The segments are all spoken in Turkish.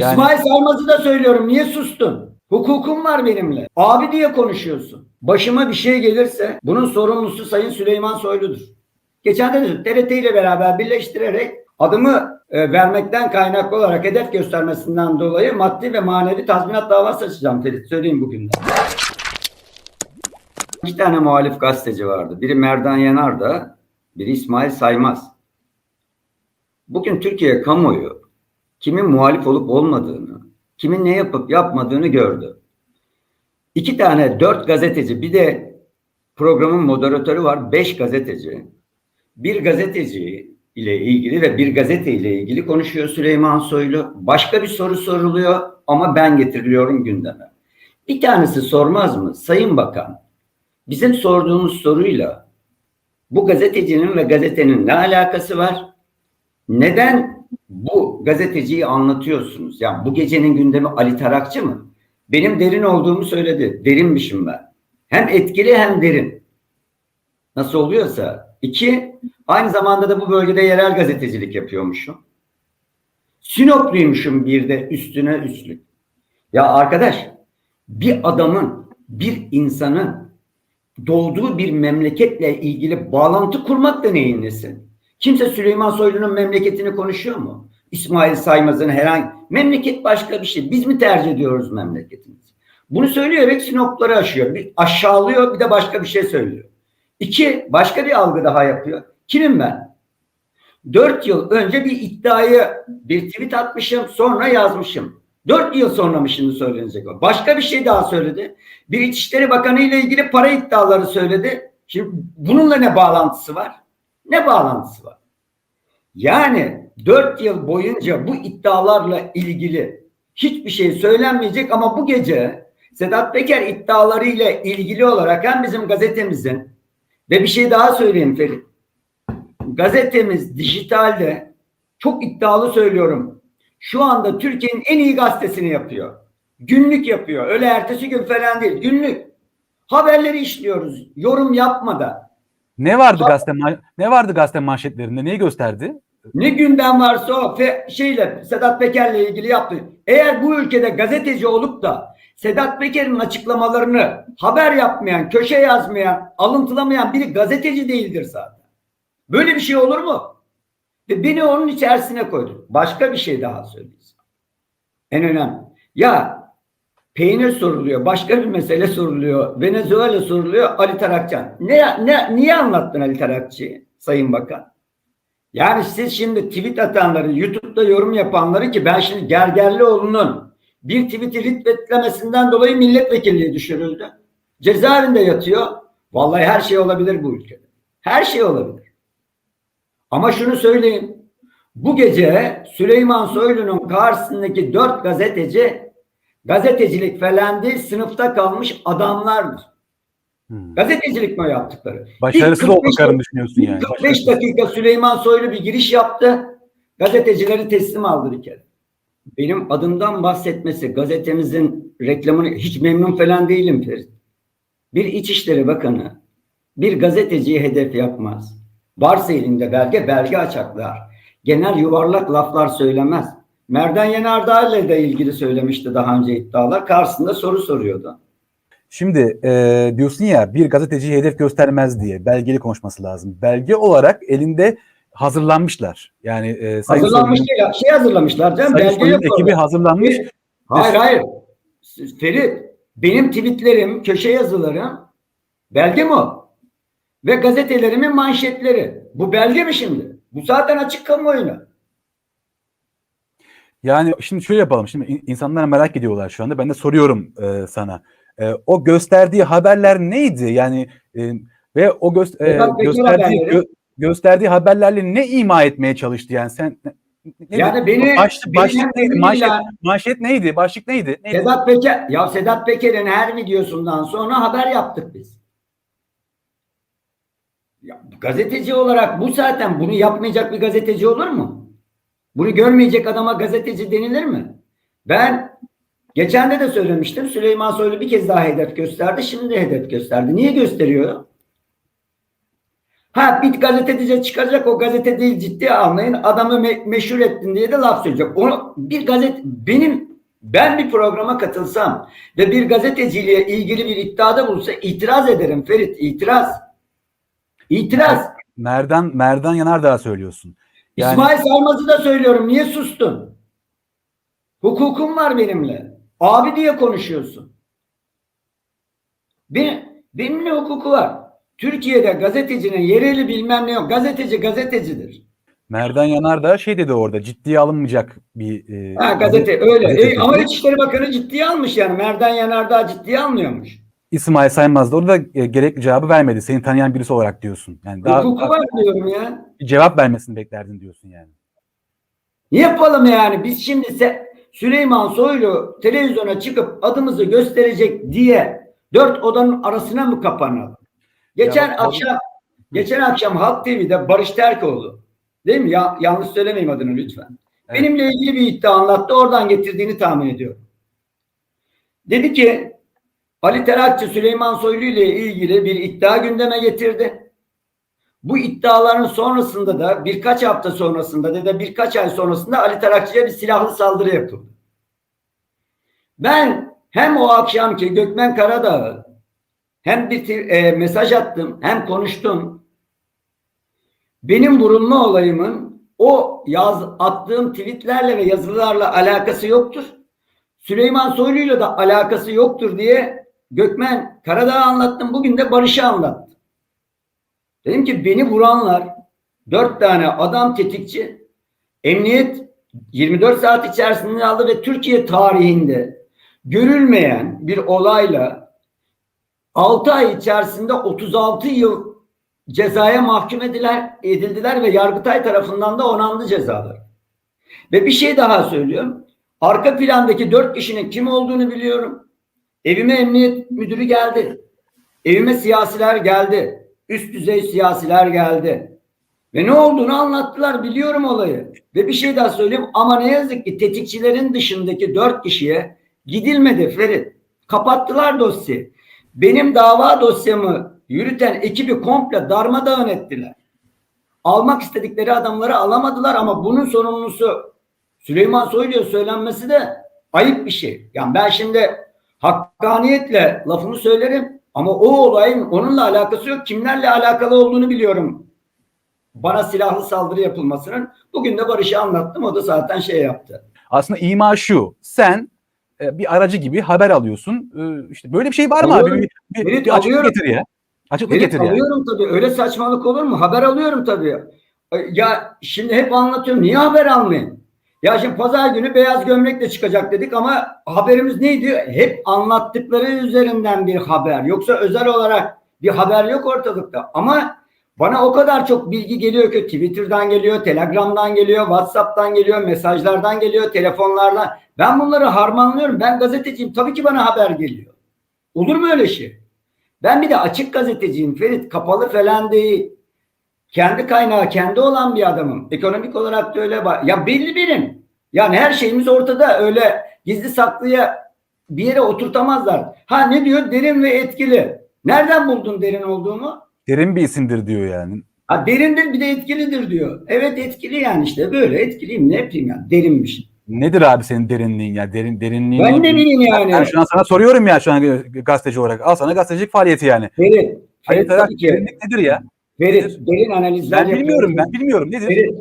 Yani- İsmail Saymaz'ı da söylüyorum. Niye sustun? Hukukum var benimle. Abi diye konuşuyorsun. Başıma bir şey gelirse bunun sorumlusu Sayın Süleyman Soylu'dur. Geçen de TRT ile beraber birleştirerek adımı e, vermekten kaynaklı olarak hedef göstermesinden dolayı maddi ve manevi tazminat davası açacağım Ferit. Söyleyeyim bugün de. İki tane muhalif gazeteci vardı. Biri Merdan Yanardağ, biri İsmail Saymaz. Bugün Türkiye kamuoyu kimin muhalif olup olmadığını, kimin ne yapıp yapmadığını gördü. İki tane, dört gazeteci, bir de programın moderatörü var, beş gazeteci. Bir gazeteci ile ilgili ve bir gazete ile ilgili konuşuyor Süleyman Soylu. Başka bir soru soruluyor ama ben getiriliyorum gündeme. Bir tanesi sormaz mı? Sayın Bakan, bizim sorduğumuz soruyla bu gazetecinin ve gazetenin ne alakası var? Neden bu gazeteciyi anlatıyorsunuz? Yani bu gecenin gündemi Ali Tarakçı mı? Benim derin olduğumu söyledi. Derinmişim ben. Hem etkili hem derin. Nasıl oluyorsa. İki, aynı zamanda da bu bölgede yerel gazetecilik yapıyormuşum. Sinopluymuşum bir de üstüne üstlük. Ya arkadaş, bir adamın, bir insanın doğduğu bir memleketle ilgili bağlantı kurmak da neyin nesi? Kimse Süleyman Soylu'nun memleketini konuşuyor mu? İsmail Saymaz'ın herhangi memleket başka bir şey. Biz mi tercih ediyoruz memleketimizi? Bunu söyleyerek sinopları aşıyor. Bir aşağılıyor bir de başka bir şey söylüyor. İki, başka bir algı daha yapıyor. Kimim ben? Dört yıl önce bir iddiayı bir tweet atmışım sonra yazmışım. Dört yıl sonra mı şimdi söylenecek o? Başka bir şey daha söyledi. Bir İçişleri Bakanı ile ilgili para iddiaları söyledi. Şimdi bununla ne bağlantısı var? Ne bağlantısı var? Yani dört yıl boyunca bu iddialarla ilgili hiçbir şey söylenmeyecek ama bu gece Sedat Peker iddialarıyla ilgili olarak hem bizim gazetemizin ve bir şey daha söyleyeyim Ferit. Gazetemiz dijitalde çok iddialı söylüyorum. Şu anda Türkiye'nin en iyi gazetesini yapıyor. Günlük yapıyor. Öyle ertesi gün falan değil. Günlük. Haberleri işliyoruz. Yorum yapmadan. Ne vardı gazete ne vardı gazete manşetlerinde? Neyi gösterdi? Ne gündem varsa o fe, şeyle Sedat Peker'le ilgili yaptı. Eğer bu ülkede gazeteci olup da Sedat Peker'in açıklamalarını haber yapmayan, köşe yazmayan, alıntılamayan biri gazeteci değildir zaten. Böyle bir şey olur mu? Ve beni onun içerisine koydu. Başka bir şey daha söyleyeyim. En önemli. Ya peynir soruluyor, başka bir mesele soruluyor, Venezuela soruluyor, Ali Tarakçı. Ne, ne, niye anlattın Ali Tarakçı'yı Sayın Bakan? Yani siz şimdi tweet atanları, YouTube'da yorum yapanları ki ben şimdi Gergerlioğlu'nun bir tweet'i retweetlemesinden dolayı milletvekilliği düşürüldü. Cezaevinde yatıyor. Vallahi her şey olabilir bu ülkede. Her şey olabilir. Ama şunu söyleyeyim. Bu gece Süleyman Soylu'nun karşısındaki dört gazeteci gazetecilik falan değil sınıfta kalmış adamlardır. Hmm. Gazetecilik mi yaptıkları? Başarısız İlk 45 olduklarını düşünüyorsun yani. 45 Başarısız. dakika Süleyman Soylu bir giriş yaptı. Gazetecileri teslim aldı bir kere. Benim adımdan bahsetmesi, gazetemizin reklamını hiç memnun falan değilim Ferit. Bir İçişleri Bakanı bir gazeteciyi hedef yapmaz. Varsa elinde belge, belge açaklar. Genel yuvarlak laflar söylemez. Merdan Yanardağ ile de ilgili söylemişti daha önce iddialar. Karşısında soru soruyordu. Şimdi e, diyorsun ya bir gazeteciyi hedef göstermez diye belgeli konuşması lazım. Belge olarak elinde hazırlanmışlar. Yani e, Sayın Hazırlanmış Soylu'nun- değil. Şey hazırlamışlar canım. Sayın Belge Soylu'nun yok ekibi orada. hazırlanmış. Hayır hayır. Ferit benim tweetlerim, köşe yazılarım belge mi o? Ve gazetelerimin manşetleri. Bu belge mi şimdi? Bu zaten açık kamuoyuna. Yani şimdi şöyle yapalım. Şimdi in- insanlar merak ediyorlar şu anda. Ben de soruyorum e, sana. E, o gösterdiği haberler neydi? Yani e, ve o göz- e, gösterdiği gö- gösterdiği haberlerle ne ima etmeye çalıştı? Yani sen ne- Yani beni- Baş- beni başlık neydi? Manşet, manşet neydi? Başlık neydi? neydi? Sedat Peker, ya Sedat Peker'in her videosundan sonra haber yaptık biz. Ya, gazeteci olarak bu zaten bunu yapmayacak bir gazeteci olur mu? Bunu görmeyecek adama gazeteci denilir mi? Ben geçen de de söylemiştim. Süleyman Soylu bir kez daha hedef gösterdi. Şimdi de hedef gösterdi. Niye gösteriyor? Ha bir gazetecice çıkaracak o gazete değil ciddiye almayın adamı me- meşhur ettin diye de laf söyleyecek. Onu bir gazet benim ben bir programa katılsam ve bir gazeteciliğe ilgili bir iddiada bulsa itiraz ederim Ferit itiraz. İtiraz. Merdan Merdan Yanardağ söylüyorsun. Yani İsmail Saymaz'ı da söylüyorum. Niye sustun? Hukukum var benimle. Abi diye konuşuyorsun. Benim, benimle hukuku var. Türkiye'de gazetecinin yereli bilmem ne yok. Gazeteci gazetecidir. Merdan Yanardağ şey dedi orada ciddiye alınmayacak bir e, Ha gazete öyle. gazeteci. E, ama İçişleri Bakanı ciddiye almış yani. Merdan Yanardağ ciddiye almıyormuş. İsmail Saymaz da orada e, gerekli cevabı vermedi. Seni tanıyan birisi olarak diyorsun. Yani daha, Hukuku daha var diyorum ya. cevap vermesini beklerdin diyorsun yani. Ne yapalım yani? Biz şimdi se- Süleyman Soylu televizyona çıkıp adımızı gösterecek diye dört odanın arasına mı kapanalım? Geçen Ya akşam geçen akşam Halk TV'de Barış Terkoğlu değil mi? Ya, yanlış söylemeyeyim adını lütfen. Evet. Benimle ilgili bir iddia anlattı. Oradan getirdiğini tahmin ediyorum. Dedi ki Ali Terakçı Süleyman Soylu ile ilgili bir iddia gündeme getirdi. Bu iddiaların sonrasında da birkaç hafta sonrasında ya da birkaç ay sonrasında Ali Tarakçı'ya bir silahlı saldırı yapıldı. Ben hem o akşamki Gökmen Karadağ'ı hem bir e, mesaj attım hem konuştum. Benim vurulma olayımın o yaz attığım tweetlerle ve yazılarla alakası yoktur. Süleyman Soylu'yla da alakası yoktur diye Gökmen Karadağ'ı anlattım. Bugün de Barış'ı anlattım. Dedim ki beni vuranlar dört tane adam tetikçi emniyet 24 saat içerisinde aldı ve Türkiye tarihinde görülmeyen bir olayla 6 ay içerisinde 36 yıl cezaya mahkum ediler, edildiler ve Yargıtay tarafından da onandı cezalar. Ve bir şey daha söylüyorum. Arka plandaki dört kişinin kim olduğunu biliyorum. Evime emniyet müdürü geldi. Evime siyasiler geldi. Üst düzey siyasiler geldi. Ve ne olduğunu anlattılar. Biliyorum olayı. Ve bir şey daha söyleyeyim. Ama ne yazık ki tetikçilerin dışındaki dört kişiye gidilmedi Ferit. Kapattılar dosyayı. Benim dava dosyamı yürüten ekibi komple darmadağın ettiler. Almak istedikleri adamları alamadılar ama bunun sorumlusu Süleyman Soylu'ya söylenmesi de ayıp bir şey. Yani ben şimdi hakkaniyetle lafımı söylerim ama o olayın onunla alakası yok. Kimlerle alakalı olduğunu biliyorum. Bana silahlı saldırı yapılmasının. Bugün de Barış'ı anlattım. O da zaten şey yaptı. Aslında ima şu. Sen e, bir aracı gibi haber alıyorsun. E, işte böyle bir şey var mı Alıyorum. abi? Bir, bir, bir açıklık getir ya. Açıklık getir ya. alıyorum tabii. Öyle saçmalık olur mu? Haber alıyorum tabii. Ya şimdi hep anlatıyorum. Niye haber almayın? Ya şimdi pazar günü beyaz gömlekle çıkacak dedik ama haberimiz neydi? Hep anlattıkları üzerinden bir haber. Yoksa özel olarak bir haber yok ortalıkta. Ama bana o kadar çok bilgi geliyor ki Twitter'dan geliyor, Telegram'dan geliyor, WhatsApp'tan geliyor, mesajlardan geliyor, telefonlarla. Ben bunları harmanlıyorum. Ben gazeteciyim. Tabii ki bana haber geliyor. Olur mu öyle şey? Ben bir de açık gazeteciyim Ferit. Kapalı falan değil. Kendi kaynağı kendi olan bir adamım. Ekonomik olarak da öyle var. Ya belli benim. Yani her şeyimiz ortada. Öyle gizli saklıya bir yere oturtamazlar. Ha ne diyor? Derin ve etkili. Nereden buldun derin olduğumu? Derin bir isimdir diyor yani. Ha derindir bir de etkilidir diyor. Evet etkili yani işte böyle etkiliyim ne yapayım yani derinmiş. Nedir abi senin derinliğin ya? Derin derinliğin. Ben ne? bileyim yani. Ben şu an sana soruyorum ya şu an gazeteci olarak. Al sana gazetecilik faaliyeti yani. Ferit, Hayır, tabii ki. derinlik nedir ya? Ferit, derin analizler Ben bilmiyorum yapıyoruz. ben bilmiyorum. Nedir? Ferit,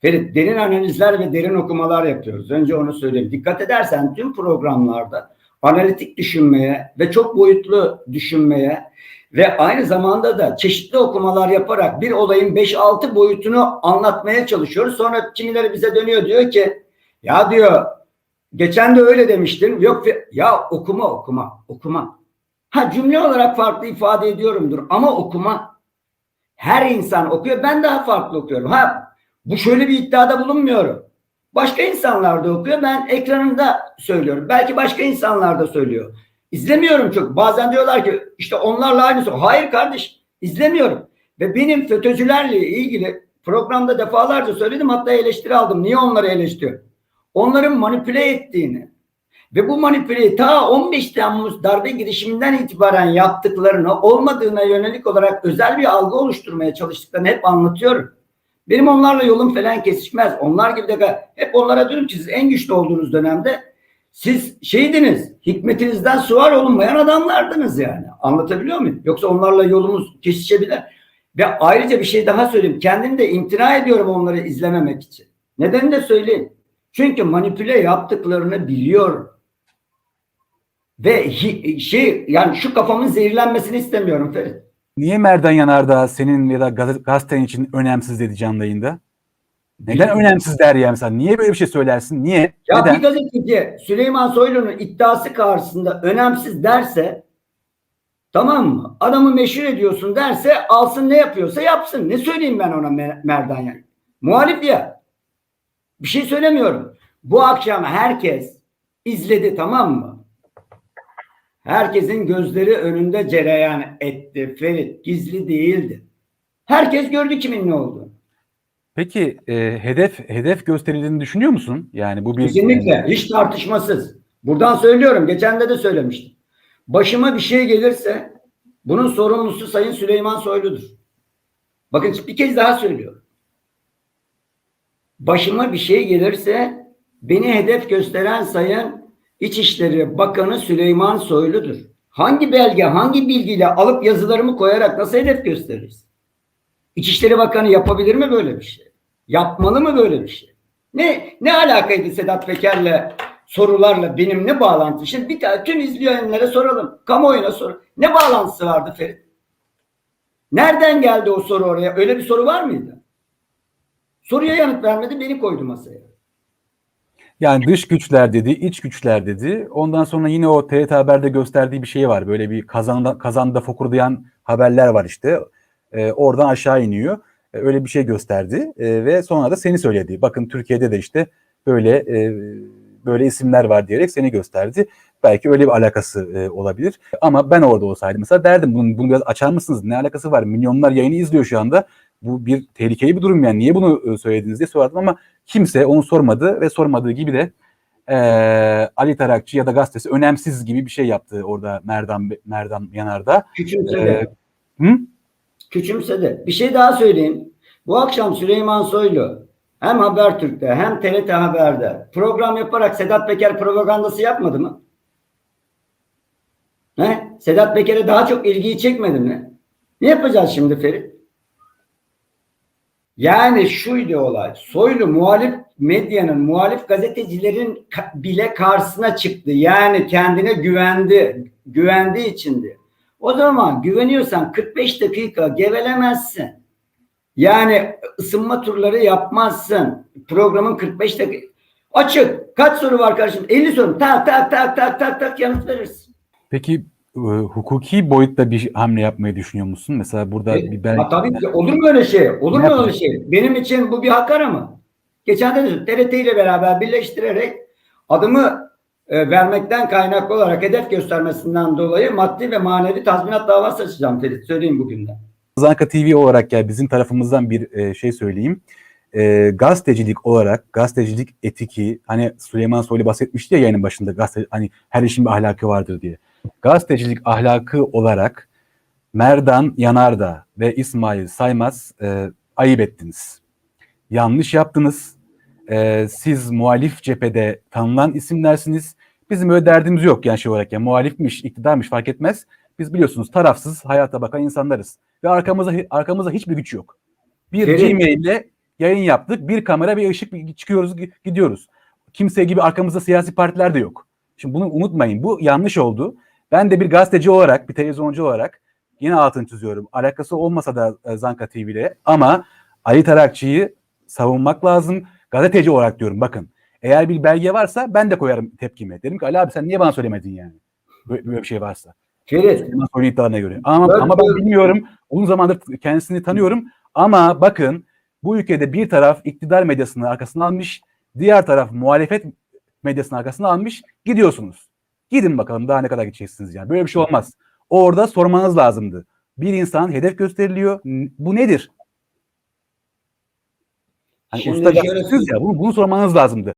Ferit derin analizler ve derin okumalar yapıyoruz. Önce onu söyleyeyim. Dikkat edersen tüm programlarda analitik düşünmeye ve çok boyutlu düşünmeye ve aynı zamanda da çeşitli okumalar yaparak bir olayın 5-6 boyutunu anlatmaya çalışıyoruz. Sonra kimileri bize dönüyor diyor ki ya diyor geçen de öyle demiştin. Yok ya okuma okuma okuma. Ha cümle olarak farklı ifade ediyorumdur ama okuma. Her insan okuyor. Ben daha farklı okuyorum. Ha bu şöyle bir iddiada bulunmuyorum. Başka insanlar da okuyor. Ben ekranında söylüyorum. Belki başka insanlar da söylüyor. İzlemiyorum çok. Bazen diyorlar ki işte onlarla aynısı. Hayır kardeş izlemiyorum. Ve benim FETÖ'cülerle ilgili programda defalarca söyledim hatta eleştiri aldım. Niye onları eleştiriyorum? Onların manipüle ettiğini Ve bu manipüleyi ta 15 Temmuz darbe girişiminden itibaren yaptıklarını olmadığına yönelik olarak özel bir algı oluşturmaya çalıştıklarını hep anlatıyorum. Benim onlarla yolum falan kesişmez. Onlar gibi de hep onlara diyorum ki siz en güçlü olduğunuz dönemde siz şeydiniz, hikmetinizden suvar olunmayan adamlardınız yani. Anlatabiliyor muyum? Yoksa onlarla yolumuz kesişebilir. Ve ayrıca bir şey daha söyleyeyim. Kendim de imtina ediyorum onları izlememek için. Nedenini de söyleyeyim. Çünkü manipüle yaptıklarını biliyorum. Ve şey yani şu kafamın zehirlenmesini istemiyorum Ferit. Niye Merdan Yanardağ senin ya da gaz- gazeten için önemsiz dedi canlı yayında? Neden önemsiz der ya mesela? Niye böyle bir şey söylersin? Niye? Ya Neden? bir gazeteci Süleyman Soylu'nun iddiası karşısında önemsiz derse tamam mı? Adamı meşhur ediyorsun derse alsın ne yapıyorsa yapsın. Ne söyleyeyim ben ona Mer- Merdan yani? Muhalif ya. Bir şey söylemiyorum. Bu akşam herkes izledi tamam mı? Herkesin gözleri önünde cereyan etti. Ferit gizli değildi. Herkes gördü kimin ne olduğunu. Peki e, hedef hedef gösterildiğini düşünüyor musun? Yani bu bir Kesinlikle. Hiç tartışmasız. Buradan söylüyorum. Geçen de de söylemiştim. Başıma bir şey gelirse bunun sorumlusu Sayın Süleyman Soylu'dur. Bakın bir kez daha söylüyorum. Başıma bir şey gelirse beni hedef gösteren Sayın İçişleri Bakanı Süleyman Soylu'dur. Hangi belge, hangi bilgiyle alıp yazılarımı koyarak nasıl hedef gösteririz? İçişleri Bakanı yapabilir mi böyle bir şey? Yapmalı mı böyle bir şey? Ne ne alakaydı Sedat Peker'le sorularla benim ne bağlantı? Şimdi bir tane tüm izleyenlere soralım. Kamuoyuna sor. Ne bağlantısı vardı Ferit? Nereden geldi o soru oraya? Öyle bir soru var mıydı? Soruya yanıt vermedi beni koydu masaya. Yani dış güçler dedi, iç güçler dedi. Ondan sonra yine o TRT Haber'de gösterdiği bir şey var. Böyle bir kazanda, kazanda fokurdayan haberler var işte. Ee, oradan aşağı iniyor. Ee, öyle bir şey gösterdi. Ee, ve sonra da seni söyledi. Bakın Türkiye'de de işte böyle e, böyle isimler var diyerek seni gösterdi. Belki öyle bir alakası e, olabilir. Ama ben orada olsaydım mesela derdim bunu, bunu biraz açar mısınız? Ne alakası var? Milyonlar yayını izliyor şu anda. Bu bir tehlikeli bir durum yani. Niye bunu e, söylediniz diye sorardım ama kimse onu sormadı ve sormadığı gibi de e, Ali Tarakçı ya da gazetesi önemsiz gibi bir şey yaptı orada Merdan Merdan Yanar'da. Küçümsedi. Ee, hı? Küçümsedi. Bir şey daha söyleyeyim. Bu akşam Süleyman Soylu hem Habertürk'te hem TRT Haber'de program yaparak Sedat Peker propagandası yapmadı mı? He? Sedat Peker'e daha çok ilgiyi çekmedi mi? Ne yapacağız şimdi Ferit? Yani şuydu olay. Soylu muhalif medyanın, muhalif gazetecilerin bile karşısına çıktı. Yani kendine güvendi. Güvendiği içindi. O zaman güveniyorsan 45 dakika gevelemezsin. Yani ısınma turları yapmazsın. Programın 45 dakika. Açık. Kaç soru var kardeşim? 50 soru. Tak tak tak tak tak tak yanıt verirsin. Peki hukuki boyutta bir hamle yapmayı düşünüyor musun? Mesela burada bir belge... Ha, tabii ki. Olur mu öyle şey? Olur Ne mu öyle şey? Benim için bu bir hakara mı? Geçen de TRT ile beraber birleştirerek adımı e, vermekten kaynaklı olarak hedef göstermesinden dolayı maddi ve manevi tazminat davası açacağım Ferit. Söyleyeyim bugünden. Zanka TV olarak ya bizim tarafımızdan bir e, şey söyleyeyim. E, gazetecilik olarak gazetecilik etiki hani Süleyman Soylu bahsetmişti ya yayının başında gazete, hani her işin bir ahlakı vardır diye. Gazetecilik ahlakı olarak Merdan Yanardağ ve İsmail Saymaz e, ayıp ettiniz. Yanlış yaptınız. E, siz muhalif cephede tanınan isimlersiniz. Bizim öyle derdimiz yok yani şey olarak ya muhalifmiş, iktidarmış fark etmez. Biz biliyorsunuz tarafsız hayata bakan insanlarız. Ve arkamızda arkamızda hiçbir güç yok. Bir Evet. Gmail ile yayın yaptık. Bir kamera, bir ışık çıkıyoruz, gi- gidiyoruz. Kimse gibi arkamızda siyasi partiler de yok. Şimdi bunu unutmayın. Bu yanlış oldu. Ben de bir gazeteci olarak, bir televizyoncu olarak yine altını çiziyorum. Alakası olmasa da e, Zanka TV ile ama Ali Tarakçı'yı savunmak lazım. Gazeteci olarak diyorum bakın. Eğer bir belge varsa ben de koyarım tepkimi. Derim ki Ali abi sen niye bana söylemedin yani? Böyle, böyle bir şey varsa. Süleyman Soylu iddialarına göre. Ama, Evet, ama ben bilmiyorum. Uzun zamandır kendisini tanıyorum. Ama bakın bu ülkede bir taraf iktidar medyasını arkasına almış. Diğer taraf muhalefet medyasını arkasına almış. Gidiyorsunuz. Gidin bakalım daha ne kadar gideceksiniz yani. Böyle bir şey olmaz. Orada sormanız lazımdı. Bir insan hedef gösteriliyor. Bu nedir? Hani Şimdi usta şöyle ya bunu, bunu sormanız lazımdı.